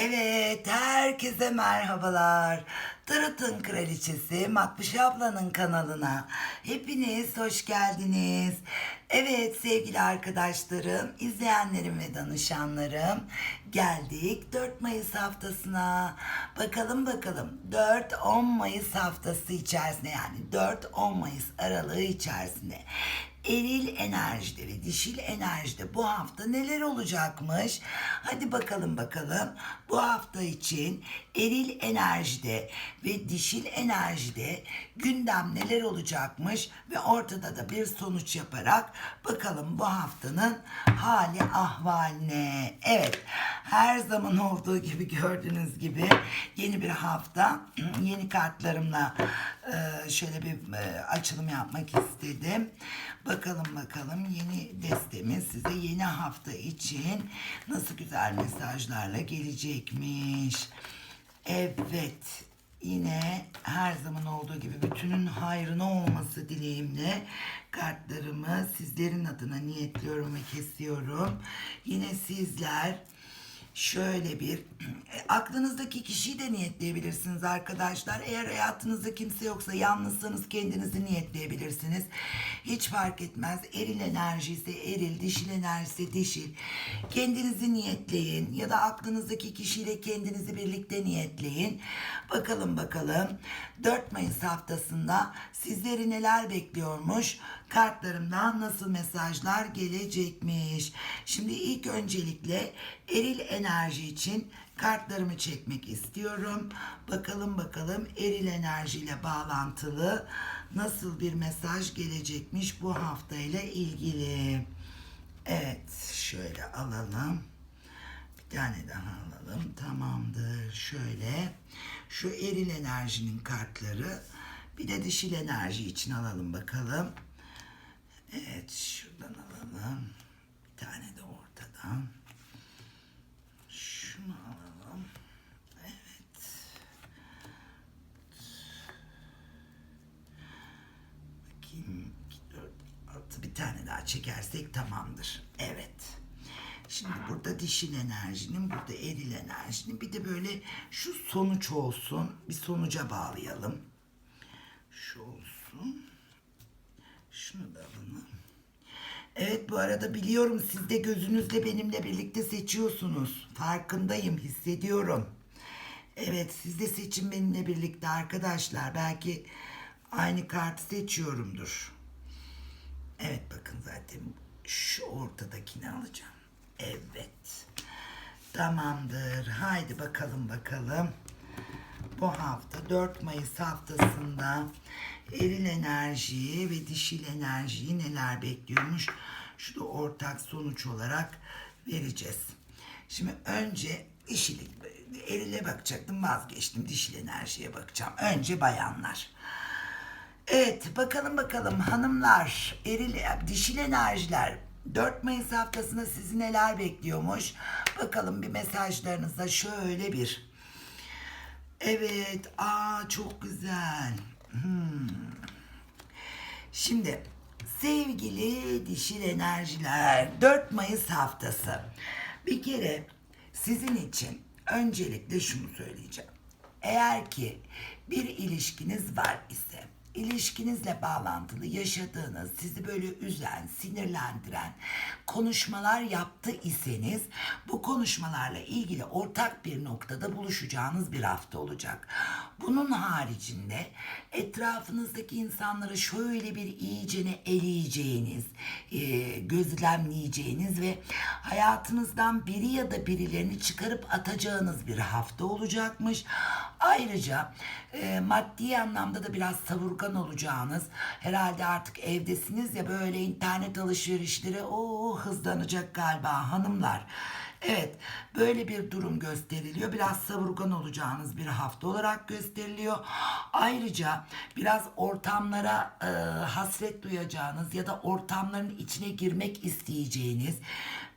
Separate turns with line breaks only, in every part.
Evet, herkese merhabalar. Tırıt'ın kraliçesi Makbuş ablanın kanalına hepiniz hoş geldiniz. Evet sevgili arkadaşlarım, izleyenlerim ve danışanlarım geldik 4 Mayıs haftasına. Bakalım bakalım 4-10 Mayıs haftası içerisinde yani 4-10 Mayıs aralığı içerisinde eril enerjide ve dişil enerjide bu hafta neler olacakmış? Hadi bakalım bakalım. Bu hafta için eril enerjide ve dişil enerjide gündem neler olacakmış ve ortada da bir sonuç yaparak bakalım bu haftanın hali ahvaline. Evet her zaman olduğu gibi gördüğünüz gibi yeni bir hafta yeni kartlarımla şöyle bir e, açılım yapmak istedim. Bakalım bakalım yeni destemiz size yeni hafta için nasıl güzel mesajlarla gelecekmiş. Evet yine her zaman olduğu gibi bütünün hayrına olması dileğimle kartlarımı sizlerin adına niyetliyorum ve kesiyorum. Yine sizler şöyle bir e, aklınızdaki kişiyi de niyetleyebilirsiniz arkadaşlar. Eğer hayatınızda kimse yoksa yalnızsanız kendinizi niyetleyebilirsiniz. Hiç fark etmez. Eril enerji ise eril, dişil enerji ise dişil. Kendinizi niyetleyin ya da aklınızdaki kişiyle kendinizi birlikte niyetleyin. Bakalım bakalım 4 Mayıs haftasında sizleri neler bekliyormuş? Kartlarımdan nasıl mesajlar gelecekmiş? Şimdi ilk öncelikle eril enerji için kartlarımı çekmek istiyorum. Bakalım bakalım eril enerjiyle bağlantılı nasıl bir mesaj gelecekmiş bu haftayla ilgili. Evet, şöyle alalım. Bir tane daha alalım. Tamamdır. Şöyle şu eril enerjinin kartları bir de dişil enerji için alalım bakalım. Evet, şuradan alalım. Bir tane de ortadan. Şunu alalım. Evet. Bakayım. 4, 6 bir tane daha çekersek tamamdır. Evet. Şimdi burada dişil enerjinin, burada eril enerjinin bir de böyle şu sonuç olsun. Bir sonuca bağlayalım. Şu olsun. Şunu da. Evet bu arada biliyorum siz de gözünüzle benimle birlikte seçiyorsunuz. Farkındayım, hissediyorum. Evet siz de seçin benimle birlikte arkadaşlar. Belki aynı kartı seçiyorumdur. Evet bakın zaten şu ortadakini alacağım. Evet. Tamamdır. Haydi bakalım bakalım. Bu hafta 4 Mayıs haftasında eril enerjiyi ve dişil enerjiyi neler bekliyormuş? Şunu ortak sonuç olarak vereceğiz. Şimdi önce dişil, erile bakacaktım vazgeçtim. Dişil enerjiye bakacağım. Önce bayanlar. Evet bakalım bakalım hanımlar, eril, dişil enerjiler 4 Mayıs haftasında sizi neler bekliyormuş? Bakalım bir mesajlarınızda şöyle bir. Evet, aa çok güzel. Hmm. Şimdi sevgili dişil enerjiler 4 Mayıs haftası. Bir kere sizin için öncelikle şunu söyleyeceğim. Eğer ki bir ilişkiniz var ise ilişkinizle bağlantılı yaşadığınız, sizi böyle üzen, sinirlendiren konuşmalar yaptı iseniz bu konuşmalarla ilgili ortak bir noktada buluşacağınız bir hafta olacak. Bunun haricinde etrafınızdaki insanları şöyle bir iyicene eleyeceğiniz, e, gözlemleyeceğiniz ve hayatınızdan biri ya da birilerini çıkarıp atacağınız bir hafta olacakmış. Ayrıca e, maddi anlamda da biraz savurgan olacağınız, herhalde artık evdesiniz ya böyle internet alışverişleri o hızlanacak galiba hanımlar. Evet, böyle bir durum gösteriliyor. Biraz savurgan olacağınız bir hafta olarak gösteriliyor. Ayrıca biraz ortamlara e, hasret duyacağınız ya da ortamların içine girmek isteyeceğiniz,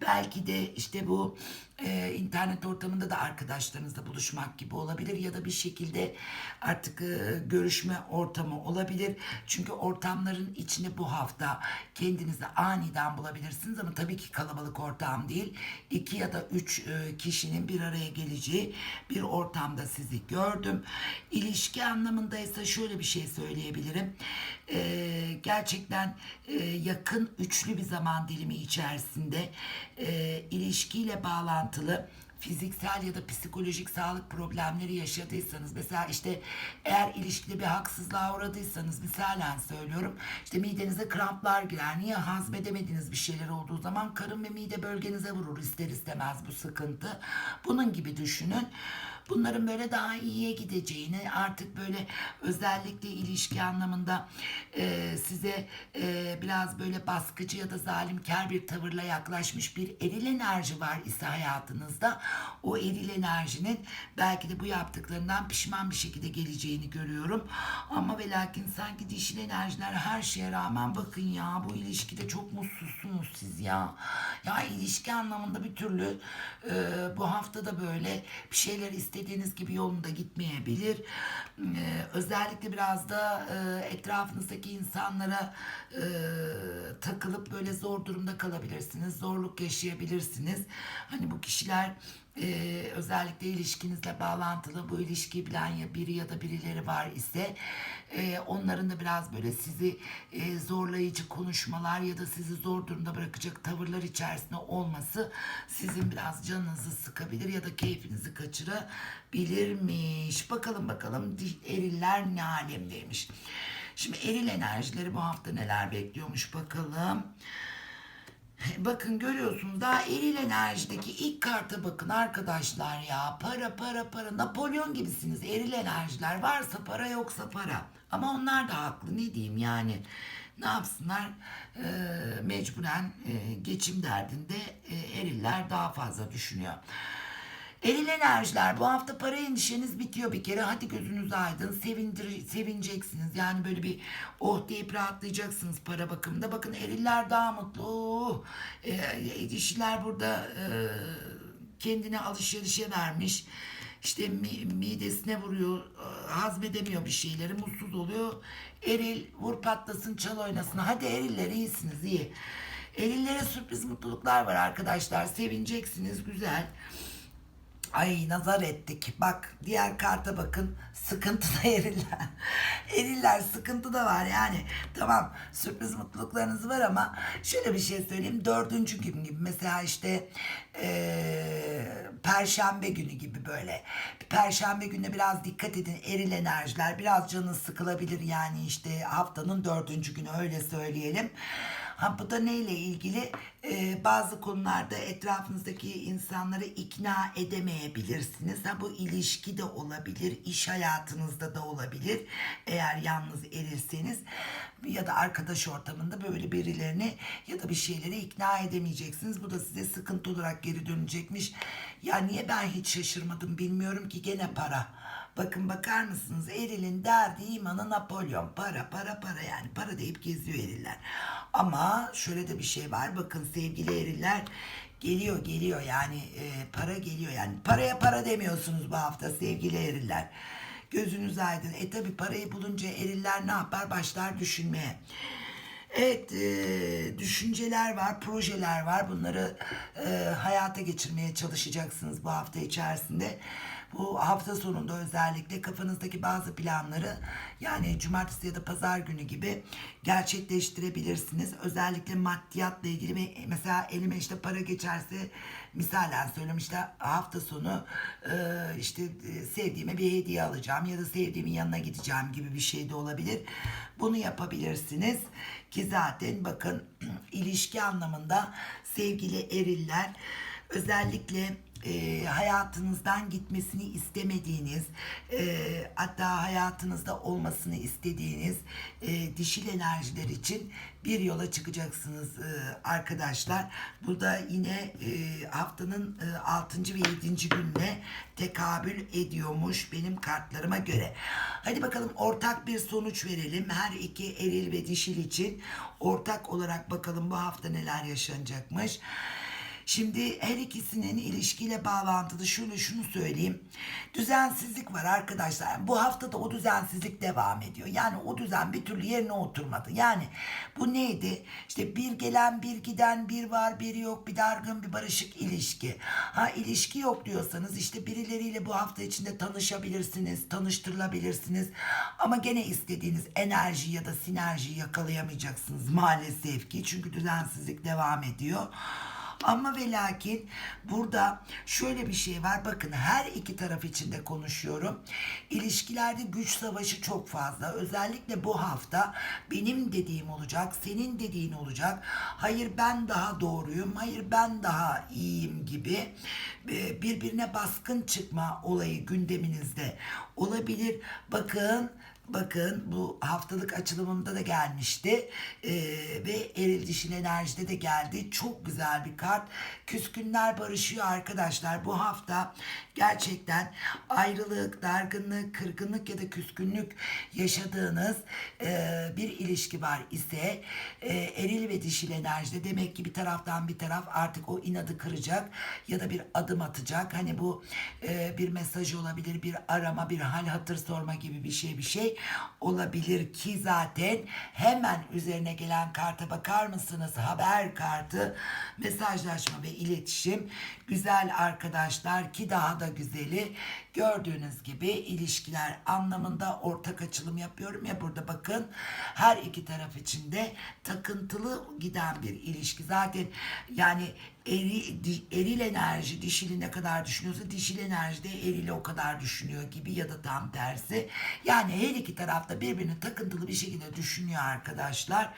belki de işte bu e, internet ortamında da arkadaşlarınızla buluşmak gibi olabilir ya da bir şekilde artık e, görüşme ortamı olabilir. Çünkü ortamların içine bu hafta kendinizi aniden bulabilirsiniz ama tabii ki kalabalık ortam değil. iki ya da üç e, kişinin bir araya geleceği bir ortamda sizi gördüm. İlişki anlamında ise şöyle bir şey söyleyebilirim. E, gerçekten e, yakın üçlü bir zaman dilimi içerisinde e, ilişkiyle bağlantılı fiziksel ya da psikolojik sağlık problemleri yaşadıysanız mesela işte eğer ilişkide bir haksızlığa uğradıysanız misalen söylüyorum işte midenize kramplar girer niye hazmedemediğiniz bir şeyler olduğu zaman karın ve mide bölgenize vurur ister istemez bu sıkıntı. Bunun gibi düşünün bunların böyle daha iyiye gideceğini artık böyle özellikle ilişki anlamında e, size e, biraz böyle baskıcı ya da zalimkar bir tavırla yaklaşmış bir eril enerji var ise hayatınızda o eril enerjinin belki de bu yaptıklarından pişman bir şekilde geleceğini görüyorum. Ama ve lakin sanki dişil enerjiler her şeye rağmen bakın ya bu ilişkide çok mutsuzsunuz siz ya. Ya ilişki anlamında bir türlü e, bu haftada böyle bir şeyler istediğiniz gibi yolunda gitmeyebilir. E, özellikle biraz da e, etrafınızdaki insanlara e, takılıp böyle zor durumda kalabilirsiniz. Zorluk yaşayabilirsiniz. Hani bu kişiler e, özellikle ilişkinizle bağlantılı bu ilişkiyi bilen ya biri ya da birileri var ise e, onların da biraz böyle sizi e, zorlayıcı konuşmalar ya da sizi zor durumda bırakacak tavırlar içerisinde olması sizin biraz canınızı sıkabilir ya da keyfinizi kaçırabilirmiş. Bakalım bakalım eriller ne alemdeymiş. Şimdi eril enerjileri bu hafta neler bekliyormuş bakalım. Bakın görüyorsunuz daha eril enerjideki ilk karta bakın arkadaşlar ya. Para para para. Napolyon gibisiniz. Eril enerjiler varsa para yoksa para. Ama onlar da haklı ne diyeyim yani. Ne yapsınlar? Ee, mecburen e, geçim derdinde e, eriller daha fazla düşünüyor. Eril enerjiler bu hafta para endişeniz bitiyor bir kere. Hadi gözünüz aydın. Sevindir, sevineceksiniz. Yani böyle bir oh deyip rahatlayacaksınız para bakımında. Bakın eriller daha mutlu. Oh, e, dişiler burada e, kendine alışverişe vermiş. İşte mi- midesine vuruyor. e, Hazmedemiyor bir şeyleri. Mutsuz oluyor. Eril vur patlasın çal oynasın. Hadi eriller iyisiniz iyi. Erillere sürpriz mutluluklar var arkadaşlar. Sevineceksiniz güzel. Ay nazar ettik. Bak diğer karta bakın. Sıkıntıda eriller. eriller sıkıntı da var yani. Tamam sürpriz mutluluklarınız var ama şöyle bir şey söyleyeyim. Dördüncü gün gibi mesela işte eee, perşembe günü gibi böyle. Perşembe gününe biraz dikkat edin. Eril enerjiler biraz canınız sıkılabilir yani işte haftanın dördüncü günü öyle söyleyelim. Ha bu da neyle ilgili? Ee, bazı konularda etrafınızdaki insanları ikna edemeyebilirsiniz. Ha bu ilişki de olabilir, iş hayatınızda da olabilir. Eğer yalnız erirseniz ya da arkadaş ortamında böyle birilerini ya da bir şeyleri ikna edemeyeceksiniz. Bu da size sıkıntı olarak geri dönecekmiş. Ya niye ben hiç şaşırmadım bilmiyorum ki gene para. Bakın bakar mısınız? Eril'in derdi imanı Napolyon. Para para para yani. Para deyip geziyor eriller. Ama şöyle de bir şey var. Bakın sevgili eriller geliyor geliyor yani e, para geliyor yani. Paraya para demiyorsunuz bu hafta sevgili eriller. Gözünüz aydın. E tabi parayı bulunca eriller ne yapar? Başlar düşünmeye. Evet, e, düşünceler var, projeler var. Bunları e, hayata geçirmeye çalışacaksınız bu hafta içerisinde. Bu hafta sonunda özellikle kafanızdaki bazı planları yani cumartesi ya da pazar günü gibi gerçekleştirebilirsiniz. Özellikle maddiyatla ilgili mesela elime işte para geçerse misalen söylüyorum işte hafta sonu e, işte e, sevdiğime bir hediye alacağım ya da sevdiğimin yanına gideceğim gibi bir şey de olabilir. Bunu yapabilirsiniz ki zaten bakın ilişki anlamında sevgili eriller özellikle e, hayatınızdan gitmesini istemediğiniz e, hatta hayatınızda olmasını istediğiniz e, dişil enerjiler için bir yola çıkacaksınız e, arkadaşlar. Bu da yine e, haftanın e, 6. ve 7. gününe tekabül ediyormuş benim kartlarıma göre. Hadi bakalım ortak bir sonuç verelim. Her iki eril ve dişil için ortak olarak bakalım bu hafta neler yaşanacakmış. Şimdi her ikisinin ilişkiyle bağlantılı şöyle şunu söyleyeyim. Düzensizlik var arkadaşlar. Bu hafta da o düzensizlik devam ediyor. Yani o düzen bir türlü yerine oturmadı. Yani bu neydi? İşte bir gelen bir giden bir var bir yok bir dargın bir barışık ilişki. Ha ilişki yok diyorsanız işte birileriyle bu hafta içinde tanışabilirsiniz, tanıştırılabilirsiniz. Ama gene istediğiniz enerji ya da sinerjiyi yakalayamayacaksınız maalesef ki. Çünkü düzensizlik devam ediyor. Ama ve lakin burada şöyle bir şey var. Bakın her iki taraf için de konuşuyorum. İlişkilerde güç savaşı çok fazla. Özellikle bu hafta benim dediğim olacak, senin dediğin olacak. Hayır ben daha doğruyum, hayır ben daha iyiyim gibi e, birbirine baskın çıkma olayı gündeminizde olabilir. Bakın Bakın bu haftalık açılımımda da gelmişti Ee, ve eril dişil enerjide de geldi. Çok güzel bir kart. Küskünler barışıyor arkadaşlar. Bu hafta gerçekten ayrılık, dargınlık, kırgınlık ya da küskünlük yaşadığınız e, bir ilişki var ise e, eril ve dişil enerjide demek ki bir taraftan bir taraf artık o inadı kıracak ya da bir adım atacak. Hani bu e, bir mesaj olabilir, bir arama, bir hal hatır sorma gibi bir şey bir şey olabilir ki zaten hemen üzerine gelen karta bakar mısınız? Haber kartı, mesajlaşma ve iletişim. Güzel arkadaşlar ki daha da güzeli gördüğünüz gibi ilişkiler anlamında ortak açılım yapıyorum ya burada bakın her iki taraf için de takıntılı giden bir ilişki. Zaten yani eri, di- eril enerji dişili ne kadar düşünüyorsa dişil enerji de erili o kadar düşünüyor gibi ya da tam tersi. Yani her iki tarafta birbirini takıntılı bir şekilde düşünüyor arkadaşlar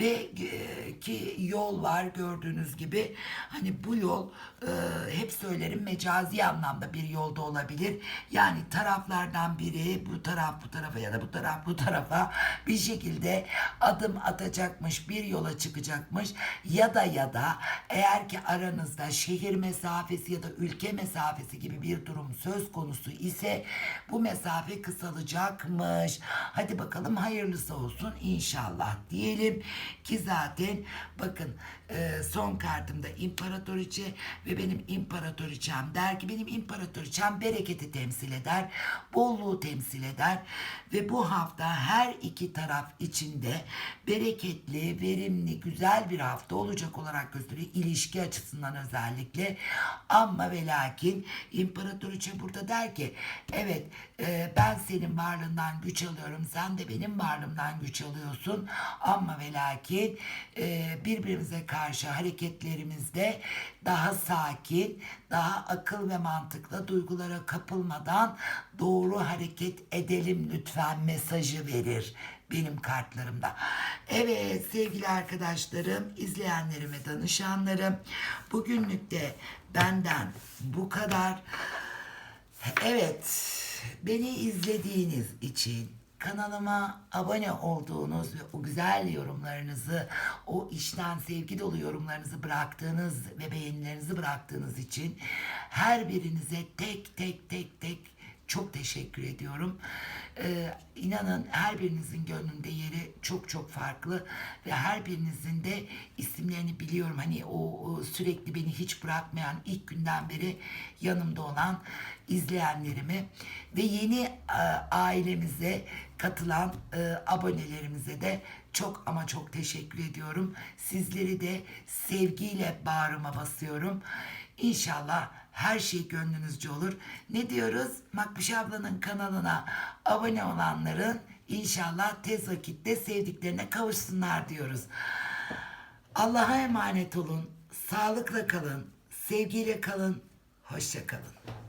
ve e, ki yol var gördüğünüz gibi hani bu yol e, hep söylerim mecazi anlamda bir yolda olabilir. Yani taraflardan biri bu taraf bu tarafa ya da bu taraf bu tarafa bir şekilde adım atacakmış bir yola çıkacakmış. Ya da ya da eğer ki aranızda şehir mesafesi ya da ülke mesafesi gibi bir durum söz konusu ise bu mesafe kısalacakmış. Hadi bakalım hayırlısı olsun inşallah diyelim ki zaten bakın e, son kartımda imparatoriçe ve benim imparatoriçem der ki benim imparatoriçem bereketi temsil eder, bolluğu temsil eder ve bu hafta her iki taraf içinde bereketli, verimli, güzel bir hafta olacak olarak gösteriyor. ilişki açısından özellikle. Ama ve lakin imparatoriçe burada der ki evet e, ben senin varlığından güç alıyorum, sen de benim varlığımdan güç alıyorsun. Ama ve lakin e, birbirimize karşı hareketlerimizde daha sakin, daha akıl ve mantıkla duygulara kapılmadan doğru hareket edelim lütfen mesajı verir benim kartlarımda. Evet sevgili arkadaşlarım, izleyenlerime, danışanlarım bugünlük de benden bu kadar. Evet, beni izlediğiniz için kanalıma abone olduğunuz ve o güzel yorumlarınızı, o işten sevgi dolu yorumlarınızı bıraktığınız ve beğenilerinizi bıraktığınız için her birinize tek tek tek tek çok teşekkür ediyorum. Ee, inanın her birinizin gönlünde yeri çok çok farklı ve her birinizin de isimlerini biliyorum. Hani o, o sürekli beni hiç bırakmayan ilk günden beri yanımda olan izleyenlerimi ve yeni e, ailemize katılan e, abonelerimize de çok ama çok teşekkür ediyorum. Sizleri de sevgiyle bağrıma basıyorum. İnşallah her şey gönlünüzce olur. Ne diyoruz? Makbuş ablanın kanalına abone olanların inşallah tez vakitte sevdiklerine kavuşsunlar diyoruz. Allah'a emanet olun. Sağlıkla kalın. Sevgiyle kalın. Hoşça kalın.